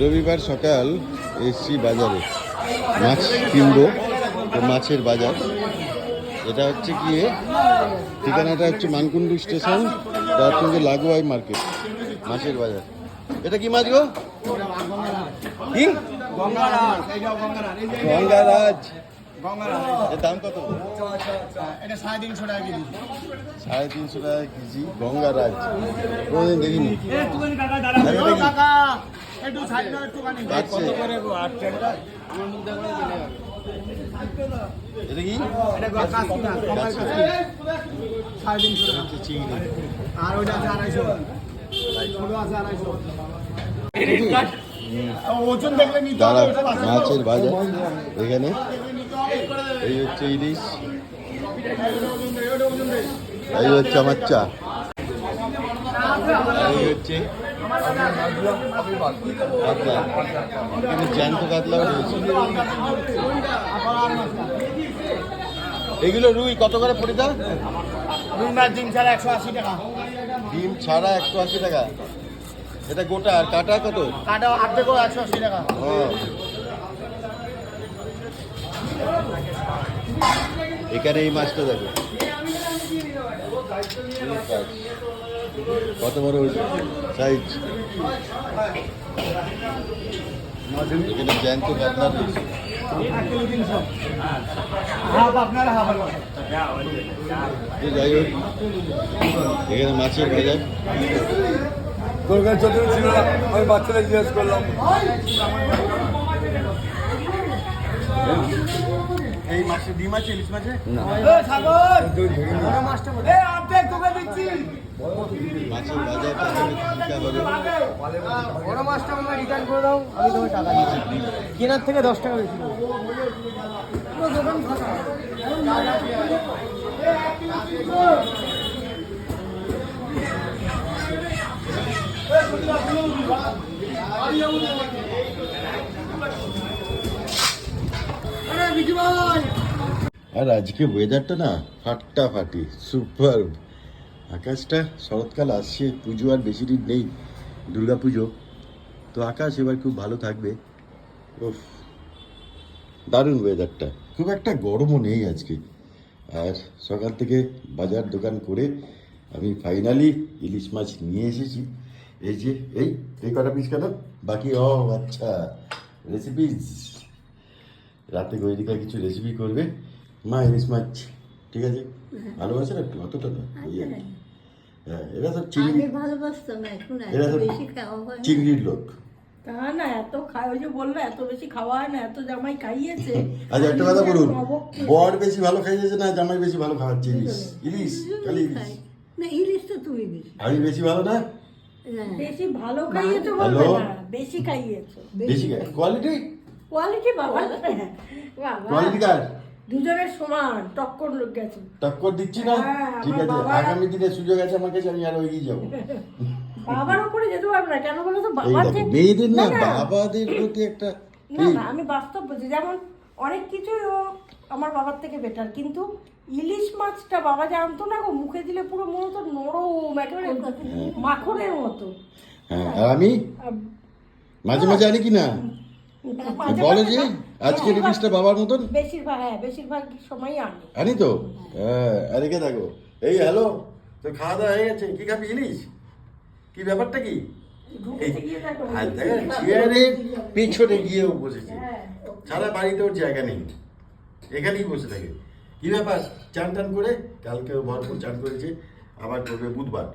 রবিবার সকাল এসছি বাজারে। মাছ কিনবো মাছের বাজার। এটা হচ্ছে গিয়ে ঠিকানাটা হচ্ছে মানকুণ্ডু স্টেশন তার সঙ্গে লাগোয়াই মার্কেট মাছের বাজার। এটা কি মাছ গো? কি? গঙ্গারাজ। এর দাম কত? এটা সাড়ে তিনশো টাকা কেজি। সাড়ে তিনশো টাকা কেজি কোনোদিন দেখিনি। এটা কি? না কাটছে। সাড়ে তিনশো টাকা। চিংড়ি। আর ওইটা আছে আড়াইশো। আছে আড়াইশো। ওজন দেখলে। মাছের বাজার। এখানে এই হচ্ছে ইলিশ। এই হচ্ছে আমার চা। এই হচ্ছে কাতলা। জ্যান্ত কাতলাও রয়েছে। এগুলো রুই কত করে পড়ে দাও রুই মাছ ডিম ছাড়া একশো আশি টাকা। ডিম ছাড়া একশো আশি টাকা। এটা গোটা আর কাটা কত? কাটা অর্ধেক একশো আশি টাকা। এখানে এই মাছটা দেখো। কত বড় সাইজ এখানে জ্যান্ত কাতলা রয়েছে যাই এখানে মাছের বাজার। দুর্গা চতুর্থী ছিল আমি বাচ্চাদের জিজ্ঞেস করলাম। এই মাছে ডিম আছে ইলিশ মাছে না। সাগর! মাছটা এ অর্ধেক তোকে দিচ্ছি। মাছের বাজার বড় মাছটা আমরা রিটার্ন করে দাও আমি তোমার টাকা দিচ্ছি। কেনার থেকে দশ টাকা বেশি দোকান ফাঁকা। আরে আর আজকে ওয়েদারটা না ফাট্টা ফাটি সুপার আকাশটা শরৎকাল আসছে, পুজো আর বেশি দিন নেই দুর্গা পুজো তো আকাশ এবার খুব ভালো থাকবে। উফ, দারুণ ওয়েদারটা খুব একটা গরমও নেই আজকে। আর সকাল থেকে বাজার দোকান করে আমি ফাইনালি ইলিশ মাছ নিয়ে এসেছি। এই যে, এই এই কটা পিস কেন? বাকি, ও আচ্ছা রেসিপিস রাতে গৈরিকা কিছু রেসিপি করবে। মা ইলিশ মাছ ঠিক আছে? ভালোবাসে না একটু? অতটা না ওই হ্যাঁ এরা সব চিংড়ি এরা সব বেশি খাওয়া চিংড়ির লোক। তা না এত খায় ওই যে বলল এত বেশি খাওয়া হয় না এত জামাই খাইয়েছে। আচ্ছা একটা কথা বলুন বর বেশি ভালো খাইয়েছে না জামাই বেশি ভালো খাওয়াচ্ছে ইলিশ? ইলিশ খালি ইলিশ। না ইলিশ তো তুমি বেশি আমি বেশি ভালো না? হ্যাঁ। বেশি ভালো খাইয়েছো হ্যালো? বলবে না বেশি খাইয়েছো। বেশি কোয়ালিটি কোয়ালিটি বাবা বাবা। কোয়ালিটি কার? দুজনের সমান টক্কর লোক গেছে। টক্কর দিচ্ছি না? হ্যাঁ, ঠিক আছে বাবা- আগামী দিনে সুযোগ আছে আমার কাছে আমি আরও এগিয়ে যাব। বাবার উপরে যেতে পারবে না কেন বলো তো? বাবার মেয়েদের না বাবাদের প্রতি একটা না না আমি বাস্তব বলছি যেমন অনেক কিছুই ও আমার বাবার থেকে বেটার কিন্তু ইলিশ মাছটা বাবা জানতো না গো মুখে দিলে পুরো মনে হতো নরম একেবারে মাখনের মতো। হ্যাঁ আর আমি? মাঝে মাঝে আনি কি না বলো যে আজকে বেশিরভাগ- ইলিশটা বাবার মতন? বেশিরভাগ হ্যাঁ বেশিরভাগ সময়ই আনি আনি তো। হ্যাঁ। আর রেখে থাকো এই হ্যালো তো খাওয়া দাওয়া হয়ে গেছে? কি খাবি ইলিশ কি ব্যাপারটা কি? চেয়ারের পেছনে গিয়েও বসেছে। হ্যাঁ সারা বাড়িতে ওর জায়গা নেই। এখানেই বসে থাকে। কি ব্যাপার? চান টান করে? কালকে ভরপুর চান করেছে। আবার করবে বুধবার।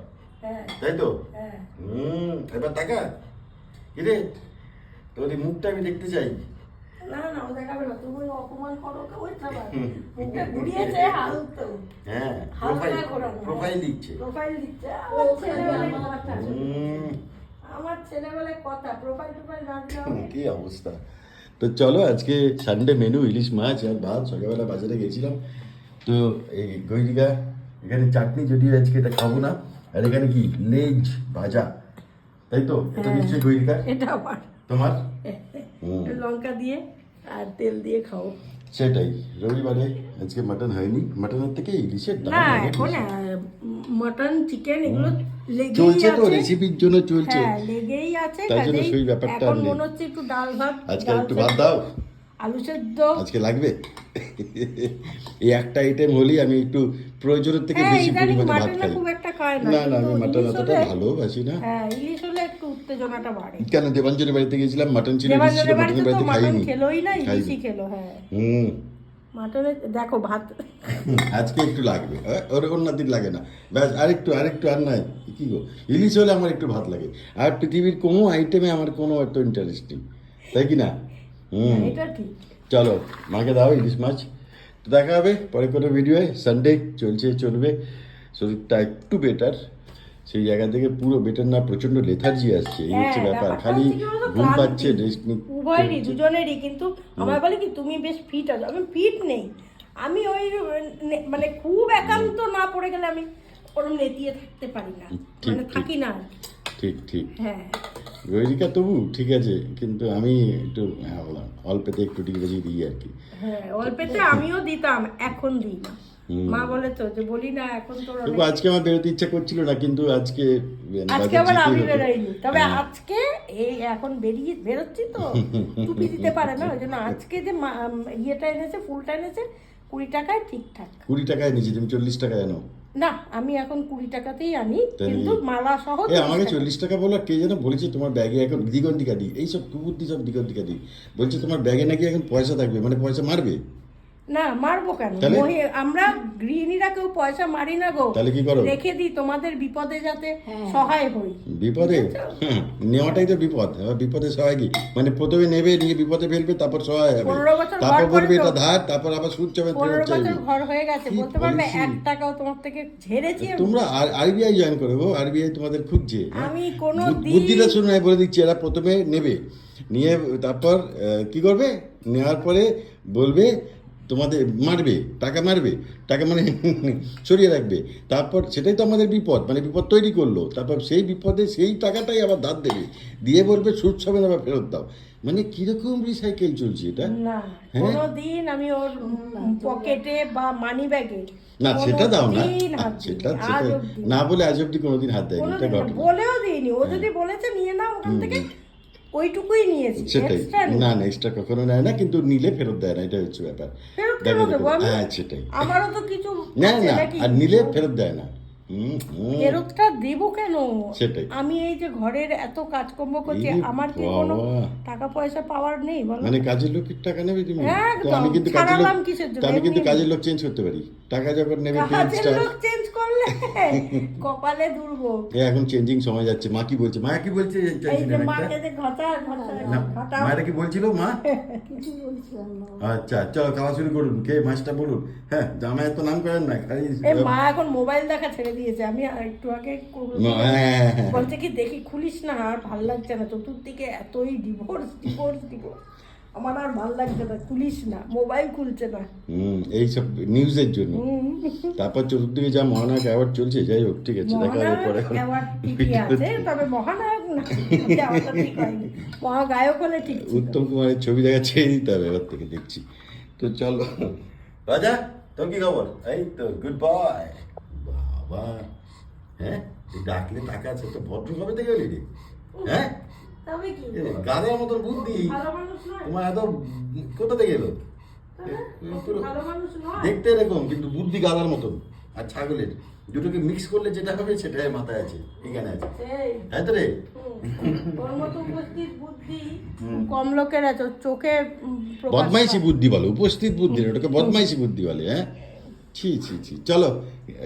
হ্যাঁ। তাই তো? হ্যাঁ। হুম এবার টাকা কিরে তোর এই মুখটা আমি দেখতে চাই না না দেখাবে না তুমি অপমান করো ওই মুখটা ঘুরিয়েছে হালতো হ্যাঁ হালকা প্রোফাইল করানো প্রোফাইল দিচ্ছে। প্রোফাইল দিচ্ছে। আমার ছেলেবেলায় কথা আমার ছেলেবেলায় কথা প্রোফাইল টোফাইল না দিলে কি অবস্থা। তো চলো আজকে সানডে মেনু ইলিশ মাছ আর ভাত। সকালবেলা বাজারে গেছিলাম। তো এই গৈরিকা এখানে চাটনি যদিও আজকে এটা খাব না। আর এখানে কি? লেজ ভাজা। তাই তো এটা হ্যাঁ। নিশ্চয়ই গৈরিকা এটা আমার। তোমার? হুম। একটু লঙ্কা দিয়ে আর তেল দিয়ে খাও। সেটাই রবিবারে আজকে মাটন হয়নি। মাটনের থেকে ইলিশের দাম না অনেক এখন বেশি। আহ, মটন চিকেন এগুলো লেগেই চলছে তো আছে। রেসিপির জন্য চলছে। হ্যাঁ লেগেই আছে তাই জন্য কাজেই সেই ব্যাপারটা আর এখন নেই। মনে হচ্ছে একটু ডাল ভাত আজকে ডাল একটু সেদ্ধ, ভাত দাও। আলু সেদ্ধ। আজকে লাগবে। এই একটা আইটেম হলেই আমি একটু প্রয়োজনের থেকে হ্যাঁ বেশি পরিমাণে ভাত খাই। না না আমি মাটন অতটা ভালোবাসি না। হ্যাঁ ইলিশ হলে একটু উত্তেজনাটা বাড়ে। কেন দেবাঞ্জনের বাড়িতে গেছিলাম মাটন ছিল ইলিশ ছিল বাড়িতে মাটনের বাড়িতে খাইনি। খেলোই না ইলিশই খেলো হ্যাঁ। হুম। দেখো ভাত আজকে একটু লাগবে ওর অন্য দিন লাগে না। ব্যাস আরেকটু আরেকটু আর নাই কি গো? ইলিশ হলে আমার একটু ভাত লাগে। আর পৃথিবীর কোনো আইটেমে আমার কোনো একটা ইন্টারেস্ট নেই। তাই কি না? হুম। এটা ঠিক। চলো মাকে দাও ইলিশ মাছ। তো দেখা হবে পরে কোনো ভিডিওয়ে সানডে চলছে চলবে। শরীরটা একটু বেটার সেই জায়গা থেকে পুরো বেটার না প্রচণ্ড লেথার্জি আসছে। এই হচ্ছে হ্যাঁ, ব্যাপার। খালি ঘুম। পাচ্ছে রেস্ট উভয়েরই দুজনেরই। কিন্তু আমার বলে কি তুমি বেশ ফিট আছো। আমি ফিট নেই। আমি ওই মানে খুব একান্ত না পড়ে গেলে আমি ওরম নেতিয়ে থাকতে পারি না। মানে থাকি না ঠিক ঠিক। হ্যাঁ। গৈরিকা তবু ঠিক আছে কিন্তু আমি একটু হ্যাঁ, বললাম অল্পেতে একটু টিকে দিই আর কি। হ্যাঁ অল্পেতে আমিও দিতাম এখন দিই না। মা বলে তো যে বলি না এখন তোর তবু আজকে আমার বেরোতে ইচ্ছা করছিল না কিন্তু আজকে আজকে আবার আমি বেরোইনি। তবে হ্যাঁ। আজকে এই এখন বেরিয়ে বেরোচ্ছি তো টুপি দিতে পারে না ওই জন্য আজকে যে ইয়েটা এনেছে ফুলটা এনেছে কুড়ি টাকায় ঠিকঠাক। কুড়ি টাকায় নিয়েছি তুমি চল্লিশ টাকায় আনো। না আমি এখন কুড়ি টাকাতেই আনি কিন্তু মালা সহ আমাকে চল্লিশ টাকা বলো কে যেন বলেছে তোমার ব্যাগে এখন দিগন্তিকা দি এইসব কুকুরদি সব দিগন্তিকা দি বলছে তোমার ব্যাগে নাকি এখন পয়সা থাকবে মানে পয়সা মারবে? না মারবো কেন? আমরা গৃহিণীরা কেউ পয়সা মারি না গো। তাহলে কি করো? রেখে দিই তোমাদের বিপদে যাতে সহায় হই। বিপদে? হ্যাঁ, নেওয়াটাই তো বিপদ। বিপদে সহায় কি? মানে প্রথমে নেবে নিয়ে বিপদে ফেলবে তারপর সহায় হবে। তারপর বলবে এটা ধার তারপর আবার সুদ চাবে ফেরত চাইবে ঘর হয়ে গেছে বলতে পারবে এক টাকাও তোমার থেকে ঝেড়েছি তোমরা আরবিআই জয়েন করো গো আরবিআই তোমাদের খুঁজছে হ্যাঁ? আমি কোনো বুদ্ধিটা শুনে বলে দিচ্ছি এরা প্রথমে নেবে। নিয়ে তারপর আহ, কি করবে? নেওয়ার পরে বলবে তোমাদের মারবে টাকা মারবে টাকা মানে সরিয়ে রাখবে। তারপর সেটাই তো আমাদের বিপদ মানে বিপদ তৈরি করল। তারপর সেই বিপদে সেই টাকাটাই আবার ধার দেবে। দিয়ে বলবে সুদ সমেত আবার ফেরত দাও। মানে কীরকম রিসাইকেল চলছে এটা? না হ্যাঁ? কোনোদিন আমি ওর পকেটে বা মানি ব্যাগে না সেটা দাও না। সেটা না বলে আজ অব্দি কোনোদিন হাত দেয়নি এটা ঘটনা বলেও দিইনি। ও যদি বলেছে নিয়ে নাও ওখান থেকে। ওইটুকুই নিয়েছি সেটাই। না না এক্সট্রা কখনো নেয় না কিন্তু নিলে ফেরত দেয় না এটা হচ্ছে ব্যাপার? হ্যাঁ সেটাই। আমারও তো কিছু না না আর নিলে ফেরত দেয় না। ফেরতটা দেবো কেন? সেটাই। আমি এই যে ঘরের এত কাজকর্ম করছি আমার কি কোনো টাকা পয়সা পাওয়ার নেই বলো? মানে কাজের লোকের টাকা নেবে তুমি? আমি কিন্তু কাজের লোক কিসের আমি কিন্তু কাজের লোক চেঞ্জ করতে পারি। টাকা যখন নেবে পেন কপালে দুর্ভোগ এখন চেঞ্জিং সময় যাচ্ছে। মা কি বলছে? মা কি বলছে? এই যে মাকে যে ঘটা ঘটা না ঘটা। মায়েরা কি বলছিল মা? আচ্ছা চলো খাওয়া শুরু করুন। কে মাছটা বলুন। হ্যাঁ জামাই এত নাম করেন না খালি মা এখন মোবাইল দেখা ছেড়ে দিয়েছে। আমি একটু আগে হ্যাঁ, হ্যাঁ, হ্যাঁ। বলছে কি দেখি খুলিস না আর ভালো লাগছে না। চতুর্দিকে এতই ডিভোর্স ডিভোর্স ডিভোর্স আমার আর ভালো লাগছে না খুলিস না মোবাইল খুলছে না। হুম এইসব নিউজের জন্য। তারপর চতুর্দিকে যা মহানায়ক অ্যাওয়ার্ড চলছে যাই হোক ঠিক আছে দেখা হবে পরে আছে তবে মহানায়ক না মহাগায়ক হলে ঠিক উত্তম কুমারের ছবি দেখা ছেড়ে দিতে হবে এবার থেকে দেখছি। তো চলো রাজা তোর কি খবর? এই তো গুড বয় বাবা হ্যাঁ ডাকলে টাকা আছে তো ভদ্র কবে থেকে রে হ্যাঁ? তবে কি? এ, গাধার মতন বুদ্ধি। ভালো মানুষ নয়? তোমার এত কোথা থেকে এলো? ভালো মানুষ নয়? দেখতে এরকম কিন্তু বুদ্ধি গাধার মতন আর ছাগলের। দুটোকে মিক্স করলে যেটা হবে সেটাই মাথায় আছে এখানে আছে। তাই তো রে? কম লোকের আছে চোখে বদমাইশি বুদ্ধি বলে উপস্থিত বুদ্ধি ওটাকে বদমাইশি বুদ্ধি বলে হ্যাঁ? ছি ছি ছি। চলো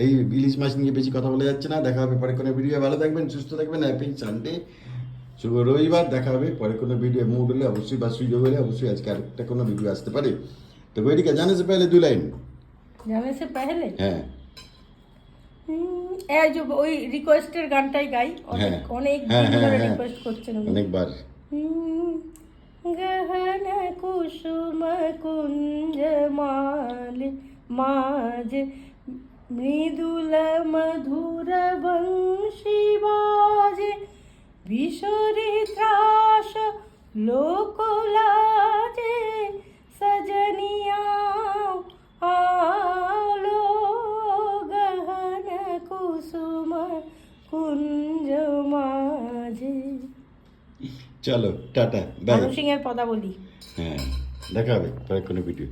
এই ইলিশ মাছ নিয়ে বেশি কথা বলা যাচ্ছে না দেখা হবে পরে কোনো ভিডিও ভালো থাকবেন সুস্থ থাকবেন হ্যাপি সানডে শুভ রবিবার দেখা হবে। পরে কোনো ভিডিও মুড হলে অবশ্যই বা সুযোগ হলে অবশ্যই আজকে আরেকটা কোনো ভিডিও আসতে পারে। তো গৈরিকা জানে সে পেলে দু লাইন? জানে সে পেহলে হ্যাঁ। হুম, এই যে ওই রিকোয়েস্টের গানটাই গাই। অনেক হ্যাঁ। হ্যাঁ, হ্যাঁ, ধরে। রিকোয়েস্ট করছেন অনেকবার। হুম, গহন কুসুম কুঞ্জ মাল মাজ মৃদুল মধুর বংশী বাজে। विशुरि त्राश लोकोलाजे सजनिया आलो गहन कुसुम কুঞ্জ মাঝে। চলো টাটা সিং এর পদাবলী। হ্যাঁ দেখা হবে পরে কোনো ভিডিও